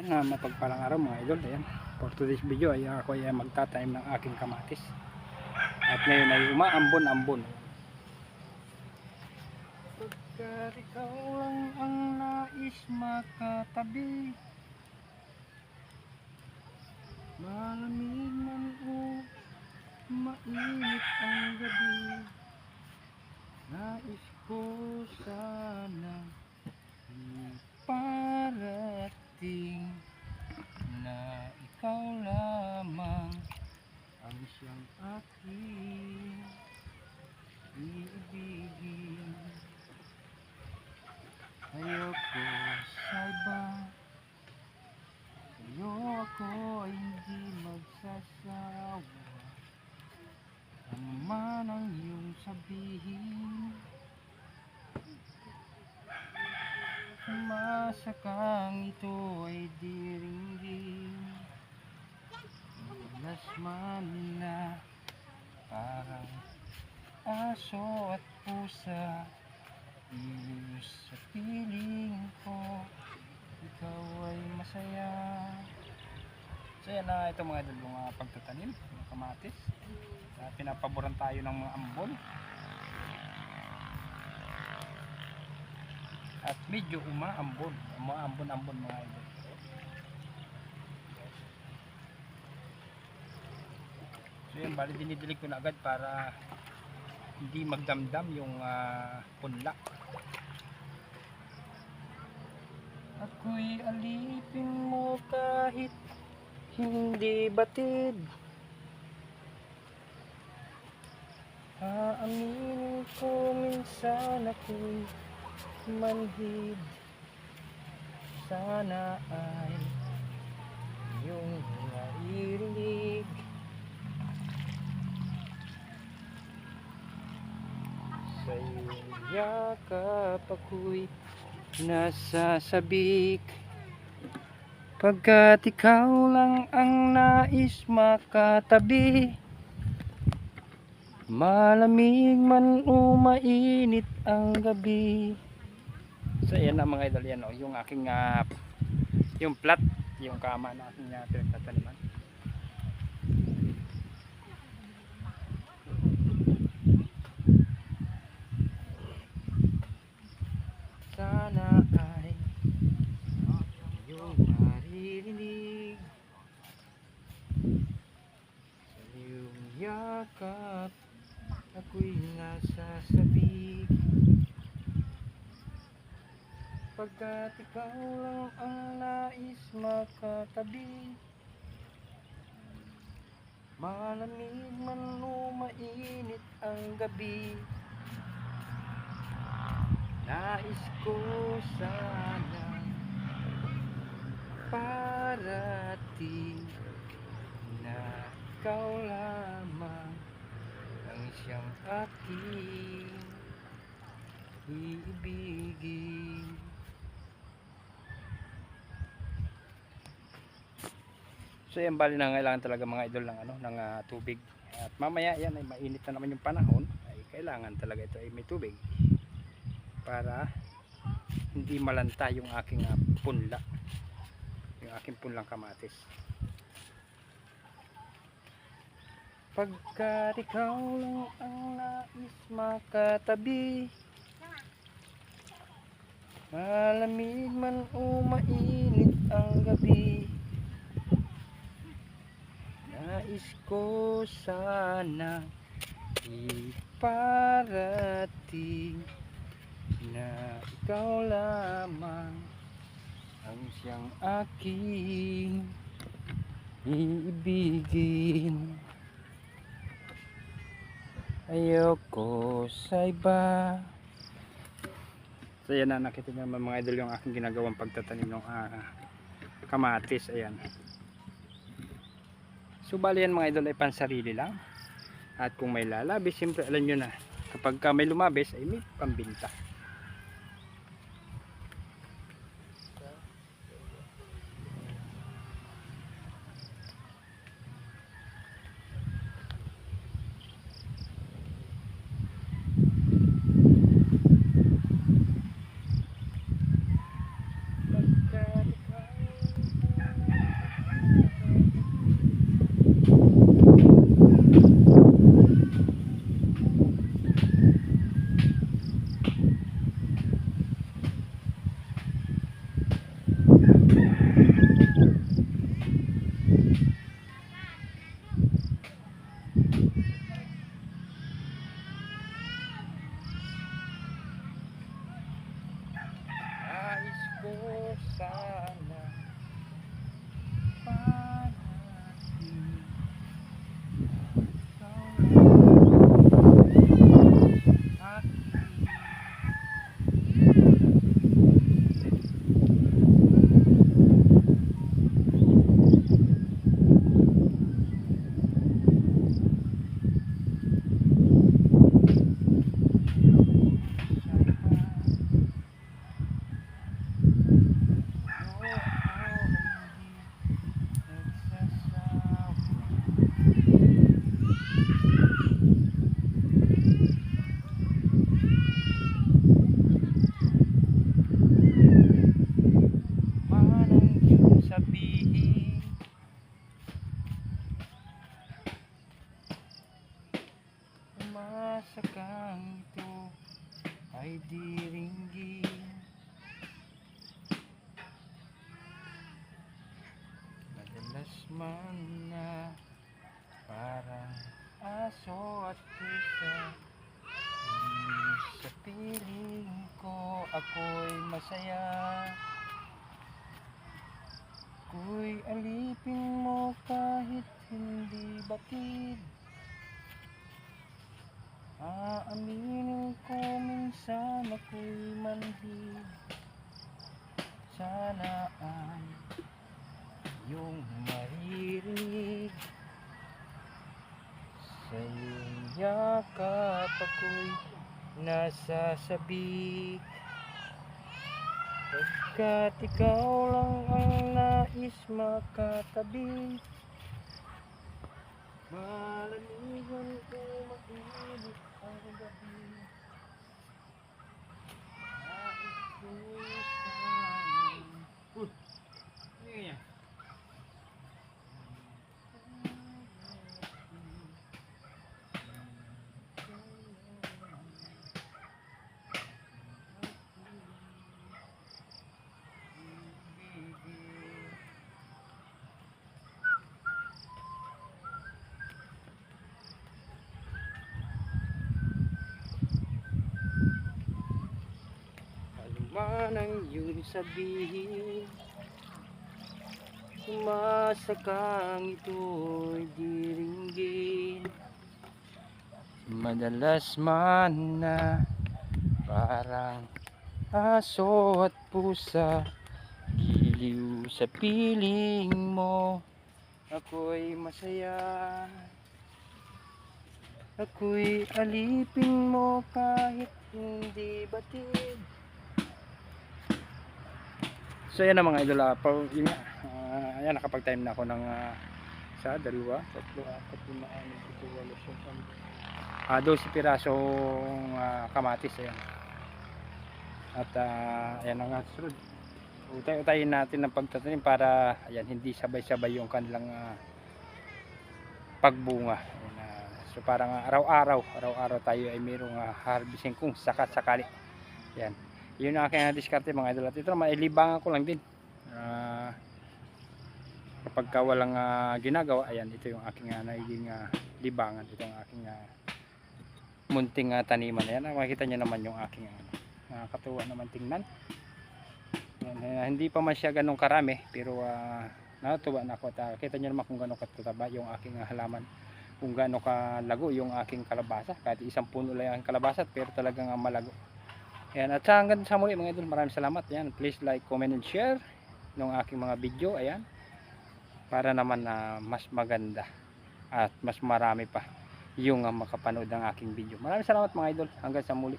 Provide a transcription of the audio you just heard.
Yan na mapagpalang araw mga idol. Ayan. For today's video ay ako ay magtatanim ng aking kamatis. At ngayon ay umaambon-ambon. Pagkat ikaw lang ang nais makatabi Malamig man o mainit ang gabi Nais ko sana parating na ikaw lamang ang siyang aking iibigin ayoko sa iba sa'yo ako ay hindi magsasawa ano man ang iyong sabihin Sumasakang ito ay diringgin. Malas man na parang aso at pusa Iyos sa piling ko Ikaw ay masaya. So yan na ito mga idol mga pagtatanim mga kamatis. Uh, Pinapaboran tayo ng mga ambon at medyo umaambon. Umaambon-ambon mga idol. So yun bali dinidilig ko na agad para hindi magdamdam yung ah, punla. Ako'y alipin mo kahit hindi batid. Aaminin ko minsan ako'y manhid Sana ay iyong naririnig Sa iyong yakap ako'y nasasabik. Pagkat ikaw lang ang nais makatabi Malamig man o mainit ang gabi So yan na mga idol yan oh, yung aking ah, yung plat, yung kama na aking uh, pinagtataniman. Sana ay yung maririnig sa iyong yakap ako'y nasasabik Pagkat ikaw lang ang nais makatabi. Malamig man o mainit ang gabi. Nais ko sana parating na ikaw lamang ang siyang aking iibigin So yan bali na kailangan talaga mga idol ng ano ng ah, tubig. At mamaya yan ay mainit na naman yung panahon ay kailangan talaga ito ay may tubig para hindi malanta yung aking ah, punla. Yung aking punlang kamatis. Pagkat ikaw lang ang nais makatabi Malamig man o mainit ang gabi Nais ko sana iparating na ikaw lamang ang siyang aking iibigin ayoko sa iba. So yan na nakita naman mga idol yung aking ginagawang pagtatanim ng ah, kamatis. Ayan So bali yan mga idol ay pansarili lang. At kung may lalabis, siyempre alam nyo na kapag ka may lumabis ay may pambinta. sana. Para masakang ito ay diringgi madalas man na parang aso at pusa. Sa piling ko ako'y masaya. Kuy alipin mo kahit hindi batid. Aaminin ko minsan ako'y manhid. Sana ay iyong maririnig. Sa iyong yakap ako'y nasasabik. Pagkat ikaw lang ang nais makatabi. Malamigan ko mag-init ang gabi Nais ko'y sana'y Uy! Ano yan? Ang iyong sabihin. Sumasakang ito'y diringgin. Madalas man na parang aso at pusa Giliw sa piling mo Ako'y masaya. Ako'y alipin mo kahit hindi batid So yan ang mga idol pa, yun ah, ayan nakapag time na ako ng ah, sa dalawa, tatlo, apat, lima, anim, pito, walo, siyam, ah 12 pirasong ah, kamatis ayan. At ah, ayan ang sunod. Utay-utayin natin ng pagtatanim para ayan hindi sabay-sabay yung kanilang ah, pagbunga. Ayan, ah, so parang araw-araw, araw-araw tayo ay mayroong uh, harvesting kung sakat-sakali. Ayan yun ang aking diskarte mga idol. At ito naman ilibangan ko lang din. Ah, kapag ka walang ah, ginagawa ayan ito yung aking uh, ah, libangan. Ito ang aking ah, munting ah, taniman. Ayan ah, makikita nyo naman yung aking uh, nakakatuwa naman tingnan. Ayan, ah, hindi pa man siya ganong karami pero ah, natuwa na ako. At ah, kita nyo naman kung gano'ng katataba yung aking ah, halaman. Kung gaano kalago yung aking kalabasa. Kahit isang puno lang ang kalabasa pero talagang malago Ayan, at hanggang sa muli mga idol, maraming salamat. Ayan, please like, comment, and share ng aking mga video. Ayan, para naman na mas maganda at mas marami pa yung uh, makapanood ng aking video. Maraming salamat mga idol. Hanggang sa muli.